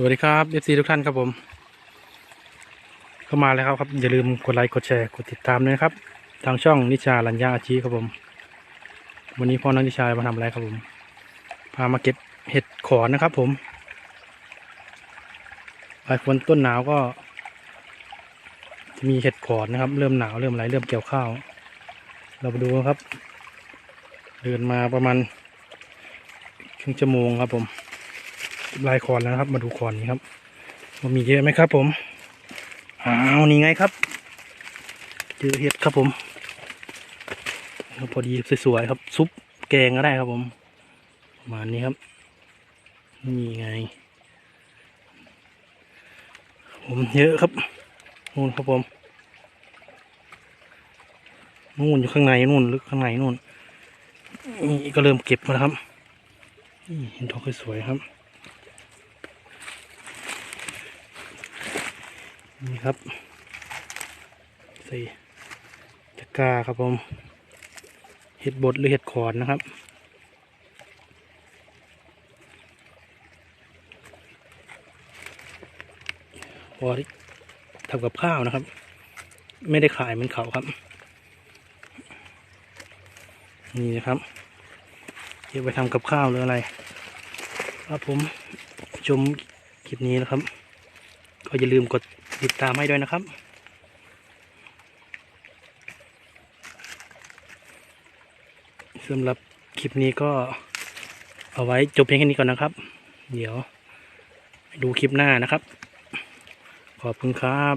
สวัสดีครับเอฟซีทุกท่านครับผม เข้ามาแล้วครับครับอย่าลืมกดไลค์กดแชร์กดติดตามด้วยนะครับ ทางช่องนิชาลัญญาอาชีครับผม วันนี้พ่อน้องนิชามาทำอะไรครับผม พามาเก็บเห็ดขอนนะครับ ผมปลายฝนต้นหนาวก็จะมีเห็ดขอนนะครับ เริ่มหนาวเริ่มอะไรเริ่มเกี่ยวข้าว เราไปดูนครับ เดินมาประมาณครึ่งชั่วโมงครับผม ลายคอนแล้วครับ มาดูคอนนี้ครับว่ามีเยอะไหมครับ ผมอ้าวนี่ไงครับเจอเห็ดครับผมพอดีสวยๆครับ ซุปแกงก็ได้ครับผมประมาณนี้ครับนี่ไง ผมเยอะครับนู่นครับผมนู่นอยู่ข้างในนู่นลึกข้างในนู่นนี่ก็เริ่มเก็บมาแล้วครับนี่เห็นดอกสวยๆครับ นี่ครับใส่ตะกร้าครับผมเห็ดบดหรือเห็ดขอนนะครับ พอที่ทำกับข้าวนะครับ ไม่ได้ขายเหมือนเขาครับ นี่นะครับเก็บไปทำกับข้าวหรืออะไรครับผมชมคลิปนี้นะครับ ก็อย่าลืมกด ติดตามให้ด้วยนะครับ สำหรับคลิปนี้ก็เอาไว้จบเพียงแค่นี้ก่อนนะครับ เดี๋ยวดูคลิปหน้านะครับ ขอบคุณครับ